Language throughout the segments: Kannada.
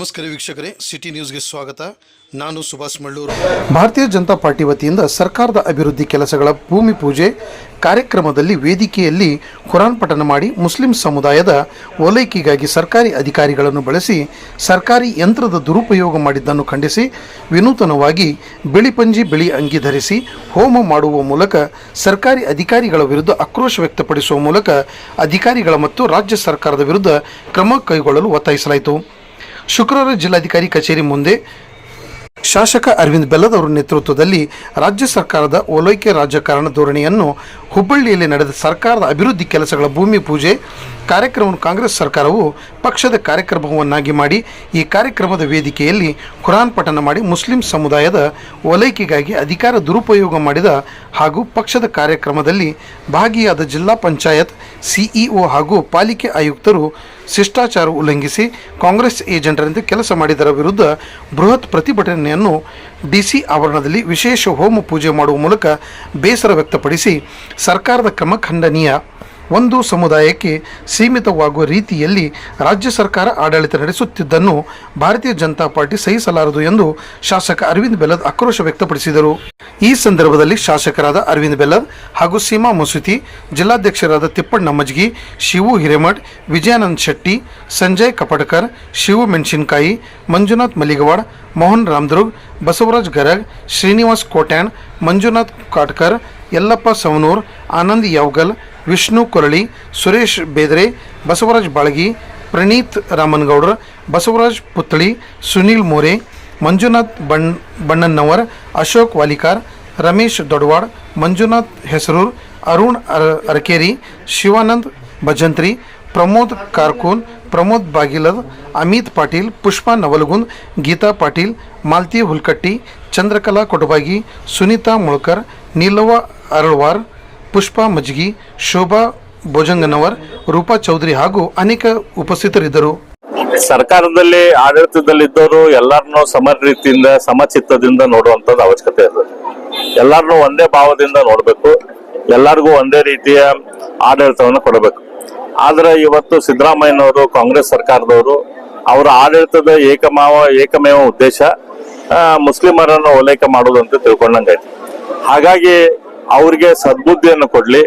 ನಮಸ್ಕಾರ ವೀಕ್ಷಕರೇ, ಸಿಟಿ ನ್ಯೂಸ್ಗೆ ಸ್ವಾಗತ. ನಾನು ಸುಭಾಷ್ ಮಳ್ಳೂರು. ಭಾರತೀಯ ಜನತಾ ಪಾರ್ಟಿ ವತಿಯಿಂದ ಸರ್ಕಾರದ ಅಭಿವೃದ್ಧಿ ಕೆಲಸಗಳ ಭೂಮಿ ಪೂಜೆ ಕಾರ್ಯಕ್ರಮದಲ್ಲಿ ವೇದಿಕೆಯಲ್ಲಿ ಕುರಾನ್ ಪಠನ ಮಾಡಿ ಮುಸ್ಲಿಂ ಸಮುದಾಯದ ಓಲೈಕೆಗಾಗಿ ಸರ್ಕಾರಿ ಅಧಿಕಾರಿಗಳನ್ನು ಬಳಸಿ ಸರ್ಕಾರಿ ಯಂತ್ರದ ದುರುಪಯೋಗ ಮಾಡಿದ್ದನ್ನು ಖಂಡಿಸಿ ವಿನೂತನವಾಗಿ ಬಿಳಿ ಪಂಜಿ, ಬಿಳಿ ಅಂಗಿ ಧರಿಸಿ ಹೋಮ ಮಾಡುವ ಮೂಲಕ ಸರ್ಕಾರಿ ಅಧಿಕಾರಿಗಳ ವಿರುದ್ಧ ಆಕ್ರೋಶ ವ್ಯಕ್ತಪಡಿಸುವ ಮೂಲಕ ಅಧಿಕಾರಿಗಳ ಮತ್ತು ರಾಜ್ಯ ಸರ್ಕಾರದ ವಿರುದ್ಧ ಕ್ರಮ ಕೈಗೊಳ್ಳಲು ಒತ್ತಾಯಿಸಲಾಯಿತು. ಶುಕ್ರವಾರ ಜಿಲ್ಲಾಧಿಕಾರಿ ಕಚೇರಿ ಮುಂದೆ ಶಾಸಕ ಅರವಿಂದ್ ಬೆಲ್ಲದ್ ಅವರ ನೇತೃತ್ವದಲ್ಲಿ ರಾಜ್ಯ ಸರ್ಕಾರದ ಓಲೈಕೆ ರಾಜಕಾರಣ ಧೋರಣೆಯನ್ನು ಹುಬ್ಬಳ್ಳಿಯಲ್ಲಿ ನಡೆದ ಸರ್ಕಾರದ ಅಭಿವೃದ್ಧಿ ಕೆಲಸಗಳ ಭೂಮಿ ಪೂಜೆ ಕಾರ್ಯಕ್ರಮವನ್ನು ಕಾಂಗ್ರೆಸ್ ಸರ್ಕಾರವು ಪಕ್ಷದ ಕಾರ್ಯಕ್ರಮವನ್ನಾಗಿ ಮಾಡಿ ಈ ಕಾರ್ಯಕ್ರಮದ ವೇದಿಕೆಯಲ್ಲಿ ಖುರಾನ್ ಪಠನ ಮಾಡಿ ಮುಸ್ಲಿಂ ಸಮುದಾಯದ ಓಲೈಕೆಗಾಗಿ ಅಧಿಕಾರ ದುರುಪಯೋಗ ಮಾಡಿದ ಹಾಗೂ ಪಕ್ಷದ ಕಾರ್ಯಕ್ರಮದಲ್ಲಿ ಭಾಗಿಯಾದ ಜಿಲ್ಲಾ ಪಂಚಾಯತ್ ಸಿಇಒ ಹಾಗೂ ಪಾಲಿಕೆ ಆಯುಕ್ತರು ಶಿಷ್ಟಾಚಾರ ಉಲ್ಲಂಘಿಸಿ ಕಾಂಗ್ರೆಸ್ ಏಜೆಂಟರಂತೆ ಕೆಲಸ ಮಾಡಿದರ ವಿರುದ್ಧ ಬೃಹತ್ ಪ್ರತಿಭಟನೆಯನ್ನು ಡಿಸಿ ಆವರಣದಲ್ಲಿ ವಿಶೇಷ ಹೋಮ ಪೂಜೆ ಮಾಡುವ ಮೂಲಕ ಬೇಸರ ವ್ಯಕ್ತಪಡಿಸಿ ಸರ್ಕಾರದ ಕ್ರಮ ಖಂಡನೀಯ ಒಂದು ಸಮುದಾಯಕ್ಕೆ ಸೀಮಿತವಾಗುವ ರೀತಿಯಲ್ಲಿ ರಾಜ್ಯ ಸರ್ಕಾರ ಆಡಳಿತ ನಡೆಸುತ್ತಿದ್ದನ್ನು ಭಾರತೀಯ ಜನತಾ ಪಾರ್ಟಿ ಸಹಿಸಲಾರದು ಎಂದು ಶಾಸಕ ಅರವಿಂದ್ ಬೆಲ್ಲದ್ ಆಕ್ರೋಶ ವ್ಯಕ್ತಪಡಿಸಿದರು. ಈ ಸಂದರ್ಭದಲ್ಲಿ ಶಾಸಕರಾದ ಅರವಿಂದ್ ಬೆಲ್ಲದ್ ಹಾಗೂ ಸೀಮಾ ಮಸೂತಿ, ಜಿಲ್ಲಾಧ್ಯಕ್ಷರಾದ ತಿಪ್ಪಣ್ಣ ಮಜ್ಗಿ, ಶಿವು ಹಿರೇಮಠ್, ವಿಜಯಾನಂದ್ ಶೆಟ್ಟಿ, ಸಂಜಯ್ ಕಪಟಕರ್, ಶಿವು ಮೆಣಸಿನಕಾಯಿ, ಮಂಜುನಾಥ್ ಮಲಿಗವಾಡ್, ಮೋಹನ್ ರಾಮದುರ್ಗ್, ಬಸವರಾಜ್ ಗರಗ್, ಶ್ರೀನಿವಾಸ್ ಕೋಟ್ಯಾಣ್, ಮಂಜುನಾಥ್ ಕಾಟ್ಕರ್ ಯಲ್ಲಪ್ಪ ಸವನೂರ್, ಆನಂದ್ ಯವಗಲ್, ವಿಷ್ಣು ಕೊರಳಿ, ಸುರೇಶ್ ಬೇದ್ರೆ, ಬಸವರಾಜ್ ಬಾಳಗಿ, ಪ್ರಣೀತ್ ರಾಮನಗೌಡ್ರ, ಬಸವರಾಜ್ ಪುತ್ಳಿ, ಸುನೀಲ್ ಮೋರೆ, ಮಂಜುನಾಥ್ ಬಣ್ ಬಣ್ಣನ್ನವರ್ ಅಶೋಕ್ ವಾಲಿಕಾರ್, ರಮೇಶ್ ದೊಡವಾಡ್ ಮಂಜುನಾಥ್ ಹೆಸರೂರ್, ಅರುಣ್ ಅರ್, ಅರಕೇರಿ, ಶಿವಾನಂದ್ ಭಜಂತ್ರಿ, ಪ್ರಮೋದ್ ಕಾರ್ಕೂನ್, ಪ್ರಮೋದ್ ಬಾಗಿಲದ್ ಅಮಿತ್ ಪಾಟೀಲ್, ಪುಷ್ಪಾ ನವಲಗುಂದ್, ಗೀತಾ ಪಾಟೀಲ್, ಮಾಲ್ತಿ ಹುಲ್ಕಟ್ಟಿ, ಚಂದ್ರಕಲಾ ಕೊಟಬಾಗಿ ಸುನೀತಾ ಮುಳ್ಕರ್, ನೀಲವ್ವ ಅರಳ್ವಾರ್, ಪುಷ್ಪಾ ಮಜ್ಗಿ, ಶೋಭಾ ಭೋಜಂಗನವರ್, ರೂಪಾ ಚೌಧರಿ ಹಾಗೂ ಅನೇಕ ಉಪಸ್ಥಿತರಿದ್ದರು. ಸರ್ಕಾರದಲ್ಲಿ ಆಡಳಿತದಲ್ಲಿದ್ದವರು ಎಲ್ಲರನ್ನೂ ಸಮ ರೀತಿಯಿಂದ ಸಮಚಿತ್ತದಿಂದ ನೋಡುವಂತದ್ದು ಅವಶ್ಯಕತೆ ಇರ್ತದೆ ಎಲ್ಲರನ್ನೂ ಒಂದೇ ಭಾವದಿಂದ ನೋಡಬೇಕು. ಎಲ್ಲರಿಗೂ ಒಂದೇ ರೀತಿಯ ಆಡಳಿತವನ್ನು ಕೊಡಬೇಕು. ಆದ್ರೆ ಇವತ್ತು ಸಿದ್ದರಾಮಯ್ಯನವರು, ಕಾಂಗ್ರೆಸ್ ಸರ್ಕಾರದವರು, ಅವರ ಆಡಳಿತದ ಏಕಮಾವ, ಏಕಮೇವ ಉದ್ದೇಶ ಮುಸ್ಲಿಮರನ್ನು ಓಲೈಕೆ ಮಾಡೋದು ಅಂತ ತಿಳ್ಕೊಂಡಂಗಾಯ್ತು. ಹಾಗಾಗಿ ಅವ್ರಿಗೆ ಸದ್ಬುದ್ಧಿಯನ್ನು ಕೊಡ್ಲಿ,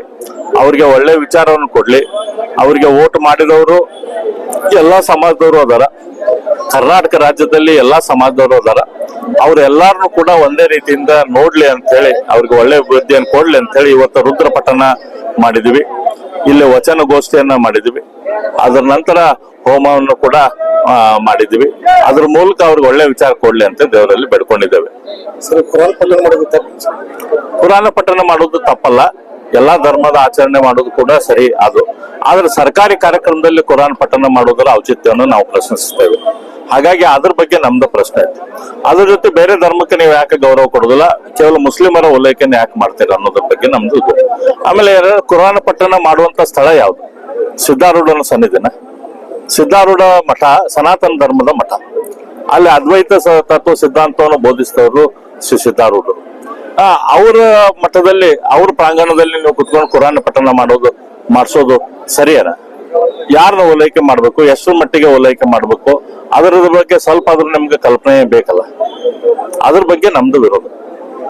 ಅವ್ರಿಗೆ ಒಳ್ಳೆ ವಿಚಾರವನ್ನು ಕೊಡ್ಲಿ, ಅವ್ರಿಗೆ ಓಟ್ ಮಾಡಿದವರು ಎಲ್ಲಾ ಸಮಾಜದವರು ಅದಾರ. ಕರ್ನಾಟಕ ರಾಜ್ಯದಲ್ಲಿ ಎಲ್ಲಾ ಸಮಾಜದವರು ಅದಾರ. ಅವ್ರ ಎಲ್ಲಾರನು ಕೂಡ ಒಂದೇ ರೀತಿಯಿಂದ ನೋಡ್ಲಿ ಅಂತ ಹೇಳಿ ಅವ್ರಿಗೆ ಒಳ್ಳೆ ಬುದ್ಧಿಯನ್ನು ಕೊಡ್ಲಿ ಅಂತ ಹೇಳಿ ಇವತ್ತು ರುದ್ರ ಪಠಣ ಮಾಡಿದ್ವಿ. ಇಲ್ಲಿ ವಚನಗೋಷ್ಠಿಯನ್ನ ಮಾಡಿದ್ವಿ. ಅದರ ನಂತರ ಹೋಮವನ್ನು ಕೂಡ ಮಾಡಿದ್ವಿ ಅದ್ರ ಮೂಲಕ ಅವ್ರಿಗೆ ಒಳ್ಳೆ ವಿಚಾರ ಕೊಡ್ಲಿ ಅಂತ ದೇವರಲ್ಲಿ ಬೇಡ್ಕೊಂಡಿದ್ದೇವೆ. ಪುರಾಣ ಪಠಣ ಮಾಡೋದು ತಪ್ಪಲ್ಲ. ಎಲ್ಲಾ ಧರ್ಮದ ಆಚರಣೆ ಮಾಡೋದು ಕೂಡ ಸರಿ ಅದು. ಆದ್ರೆ ಸರ್ಕಾರಿ ಕಾರ್ಯಕ್ರಮದಲ್ಲಿ ಕುರಾನ್ ಪಠಣ ಮಾಡೋದರ ಔಚಿತ್ಯವನ್ನು ನಾವು ಪ್ರಶ್ನಿಸುತ್ತೇವೆ. ಹಾಗಾಗಿ ಅದ್ರ ಬಗ್ಗೆ ನಮ್ದು ಪ್ರಶ್ನೆ ಐತಿ. ಅದ್ರ ಜೊತೆ ಬೇರೆ ಧರ್ಮಕ್ಕೆ ನೀವು ಯಾಕೆ ಗೌರವ ಕೊಡೋದಿಲ್ಲ? ಕೇವಲ ಮುಸ್ಲಿಮರ ಉಲ್ಲೇಖನ ಯಾಕೆ ಮಾಡ್ತೀರ ಅನ್ನೋದ್ರ ಬಗ್ಗೆ ನಮ್ದು ಇದು. ಆಮೇಲೆ ಕುರಾನ್ ಪಠಣ ಮಾಡುವಂತ ಸ್ಥಳ ಯಾವ್ದು? ಸಿದ್ಧಾರೂಢನ ಸನ್ನಿಧಿನ. ಸಿದ್ಧಾರೂಢ ಮಠ, ಸನಾತನ ಧರ್ಮದ ಮಠ. ಅಲ್ಲಿ ಅದ್ವೈತ ತತ್ವ ಸಿದ್ಧಾಂತವನ್ನು ಬೋಧಿಸಿದವರು ಶ್ರೀ ಸಿದ್ಧಾರೂಢರು. ಅವರ ಮಠದಲ್ಲಿ, ಅವ್ರ ಪ್ರಾಂಗಣದಲ್ಲಿ ನೀವು ಕುತ್ಕೊಂಡು ಕುರಾನ್ ಪಠಣ ಮಾಡೋದು, ಮಾಡಿಸೋದು ಸರಿಯನ ಯಾರನ್ನ ಓಲೈಕೆ ಮಾಡಬೇಕು ಎಷ್ಟು ಮಟ್ಟಿಗೆ ಓಲೈಕೆ ಮಾಡಬೇಕು ಅದರ ಬಗ್ಗೆ ಸ್ವಲ್ಪ ಆದ್ರೂ ನಿಮ್ಗೆ ಕಲ್ಪನೆ ಬೇಕಲ್ಲ. ಅದ್ರ ಬಗ್ಗೆ ನಮ್ದು ವಿರೋಧ.